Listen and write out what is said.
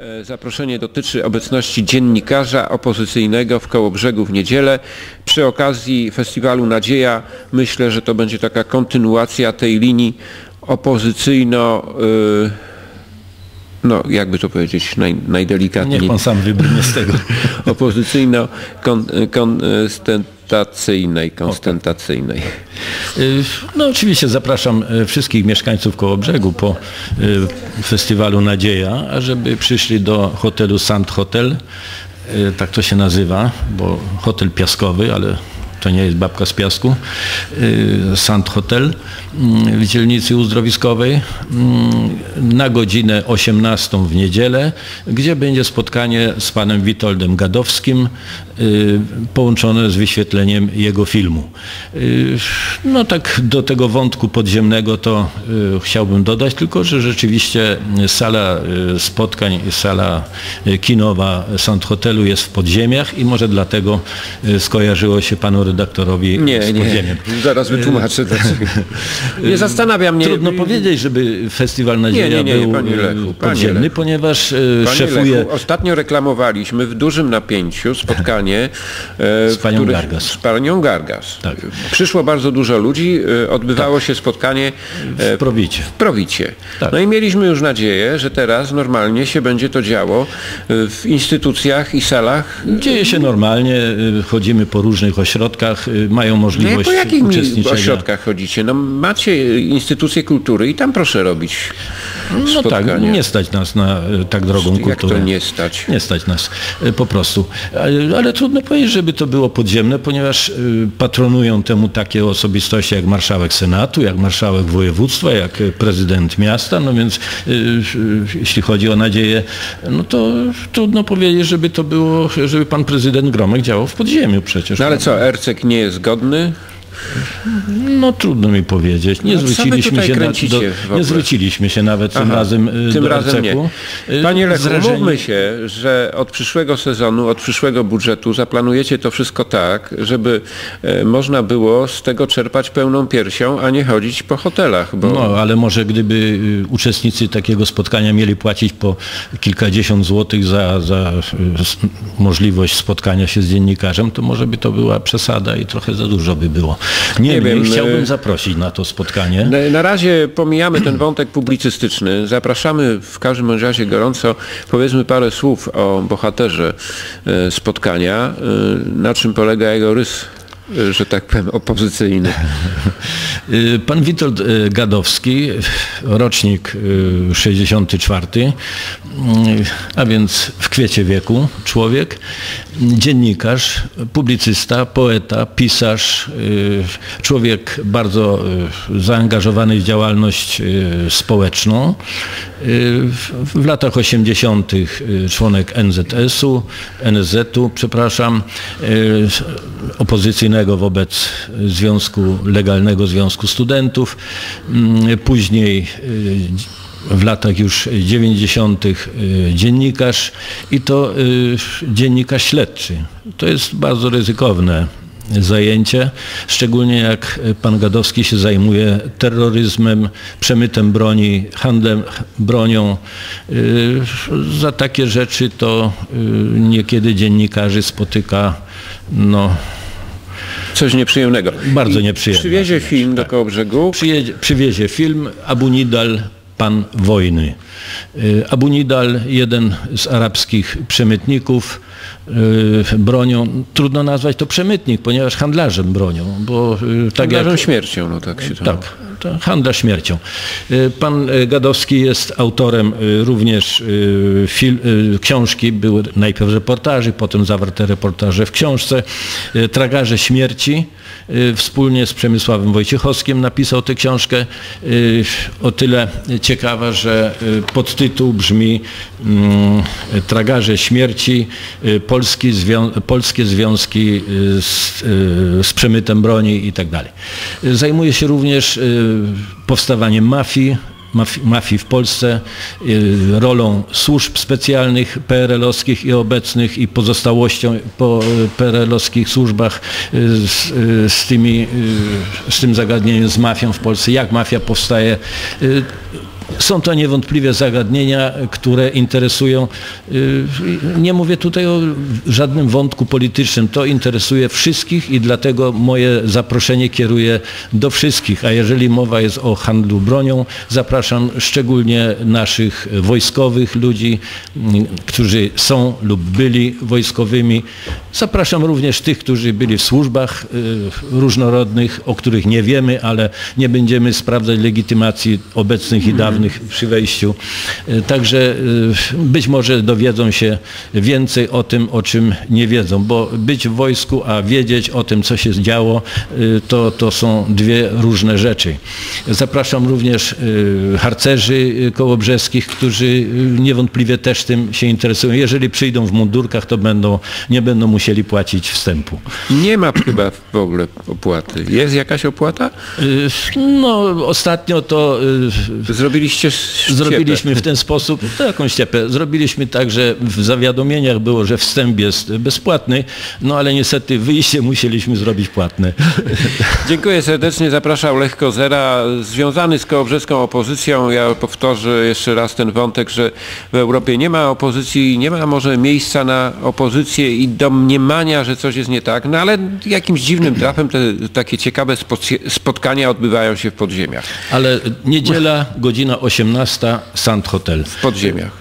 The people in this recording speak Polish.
E, Zaproszenie dotyczy obecności dziennikarza opozycyjnego w Kołobrzegu w niedzielę. Przy okazji festiwalu Nadzieja myślę, że to będzie taka kontynuacja tej linii opozycyjno... y, No, jakby to powiedzieć naj, najdelikatniej. Niech pan sam wybrnie z tego. opozycyjno-konstentacyjnej, konstentacyjnej. Y, No oczywiście zapraszam y, wszystkich mieszkańców Kołobrzegu po y, festiwalu Nadzieja, ażeby przyszli do hotelu Sand Hotel, tak to się nazywa, bo hotel piaskowy, ale to nie jest babka z piasku, y, Sand Hotel mm, w dzielnicy uzdrowiskowej mm, na godzinę 18 w niedzielę, gdzie będzie spotkanie z panem Witoldem Gadowskim y, połączone z wyświetleniem jego filmu. Y, No tak do tego wątku podziemnego to chciałbym dodać tylko, że rzeczywiście sala spotkań, sala kinowa Sand Hotelu jest w podziemiach i może dlatego skojarzyło się panu redaktorowi Nie, z nie, podziemiem. zaraz wytłumaczę dlaczego. Nie zastanawia mnie... Trudno powiedzieć, żeby festiwal Nadzieja Nie, nie, nie, był panie Lechu, y, panie podziemny, Lechu. ponieważ y, Panie szefuje Lechu, ostatnio reklamowaliśmy w dużym napięciu spotkanie e, Z panią w którym- Gargas. Z panią Gargas. Tak. Przyszło bardzo dużo ludzi, odbywało się spotkanie w Prowicie. w Prowicie. Tak. No i mieliśmy już nadzieję, że teraz normalnie się będzie to działo w instytucjach i salach. Dzieje się normalnie, y, chodzimy po różnych ośrodkach, y, mają Nie, możliwość po jakich mi- uczestniczenia. ośrodkach chodzicie? No macie instytucje kultury i tam proszę robić No tak, spotkania. nie stać nas na y, tak drogą Jak kulturę. to nie stać? Nie stać nas y, po prostu. Ale, ale trudno powiedzieć, żeby to było podziemne, ponieważ patronują temu takie osobistości jak marszałek Senatu, jak marszałek województwa, jak prezydent miasta, no więc jeśli chodzi o nadzieję, no to trudno powiedzieć, żeby to było, żeby pan prezydent Gromek działał w podziemiu przecież. No ale co, Ercek nie jest godny? No trudno mi powiedzieć. Nie No zwróciliśmy się na, do, nie zwróciliśmy się nawet tym Aha, razem y, Tym do razem nie. Y, Panie Lechu, zrażeni- się, że od przyszłego sezonu, od przyszłego budżetu zaplanujecie to wszystko tak, żeby e, można było z tego czerpać pełną piersią, a nie chodzić po hotelach, bo No, ale może gdyby uczestnicy takiego spotkania mieli płacić po kilkadziesiąt złotych za, za możliwość spotkania się z dziennikarzem, to może by to była przesada i trochę za dużo by było. Nie, Nie wiem, chciałbym y- zaprosić na to spotkanie. Na, na razie pomijamy ten wątek publicystyczny. Zapraszamy w każdym razie gorąco. Powiedzmy parę słów o bohaterze e, spotkania. E, Na czym polega jego rys, e, że tak powiem, opozycyjny. Y, Pan Witold y, Gadowski, rocznik y, 64, y, a więc w kwiecie wieku człowiek, dziennikarz, publicysta, poeta, pisarz, człowiek bardzo zaangażowany w działalność społeczną. W, latach 80. y, członek NZS-u, NSZ-u, przepraszam, opozycyjnego wobec Związku Legalnego Związku Studentów. Mm, Później y, w latach już 90. y, dziennikarz i to y, dziennikarz śledczy. To jest bardzo ryzykowne zajęcie, szczególnie jak pan Gadowski się zajmuje terroryzmem, przemytem broni, handlem bronią. Za takie rzeczy to niekiedy dziennikarzy spotyka no, Coś nieprzyjemnego. Bardzo I nieprzyjemne. Przywiezie film do Kołobrzegu. Przyjedzie, przywiezie film Abu Nidal, Pan Wojny. Y, Abu Nidal, jeden z arabskich przemytników y, bronią, trudno nazwać to przemytnik, ponieważ handlarzem bronią, bo y, tak jak... Handlarzem śmiercią, no tak się to Tak, to handla śmiercią. Pan Gadowski jest autorem również fil, y, książki, były najpierw reportaży, potem zawarte reportaże w książce Tragarze śmierci. Wspólnie z Przemysławem Wojciechowskim napisał tę książkę. O tyle ciekawa, że podtytuł brzmi mm, Tragarze śmierci, y, Polski zwią- polskie związki y, z, y, z przemytem broni i tak Zajmuje się również powstawaniem mafii, maf- mafii w Polsce, rolą służb specjalnych PRL-owskich i obecnych i pozostałością po PRL-owskich służbach z, z, tymi, z tym zagadnieniem z mafią w Polsce, jak mafia powstaje. Y, Są to niewątpliwie zagadnienia, które interesują, y, nie mówię tutaj o żadnym wątku politycznym, to interesuje wszystkich i dlatego moje zaproszenie kieruję do wszystkich, a jeżeli mowa jest o handlu bronią, zapraszam szczególnie naszych wojskowych ludzi, mm, którzy są lub byli wojskowymi. Zapraszam również tych, którzy byli w służbach y, różnorodnych, o których nie wiemy, ale nie będziemy sprawdzać legitymacji obecnych i dawnych przy wejściu. Y, Także y, być może dowiedzą się więcej o tym, o czym nie wiedzą, bo być w wojsku, a wiedzieć o tym, co się działo, y, to, to są dwie różne rzeczy. Zapraszam również harcerzy kołobrzeskich, którzy niewątpliwie też tym się interesują. Jeżeli przyjdą w mundurkach, to będą, nie będą musieli płacić wstępu. Nie ma chyba w ogóle opłaty. Jest jakaś opłata? No, ostatnio to y, Zrobiliście ściepę. Zrobiliśmy w ten sposób, taką ściepę, zrobiliśmy tak, że w zawiadomieniach było, że wstęp jest bezpłatny, no ale niestety wyjście musieliśmy zrobić płatne. Dziękuję serdecznie. Zapraszał Lech Kozera, związany z kołobrzeską opozycją. Ja powtórzę jeszcze raz ten wątek, że w Europie nie ma opozycji, nie ma może miejsca na opozycję i domniemania, że coś jest nie tak, no ale jakimś dziwnym trafem te takie ciekawe spotkania odbywają się w podziemiach. Ale niedziela, godzina 18, Sand Hotel. W podziemiach.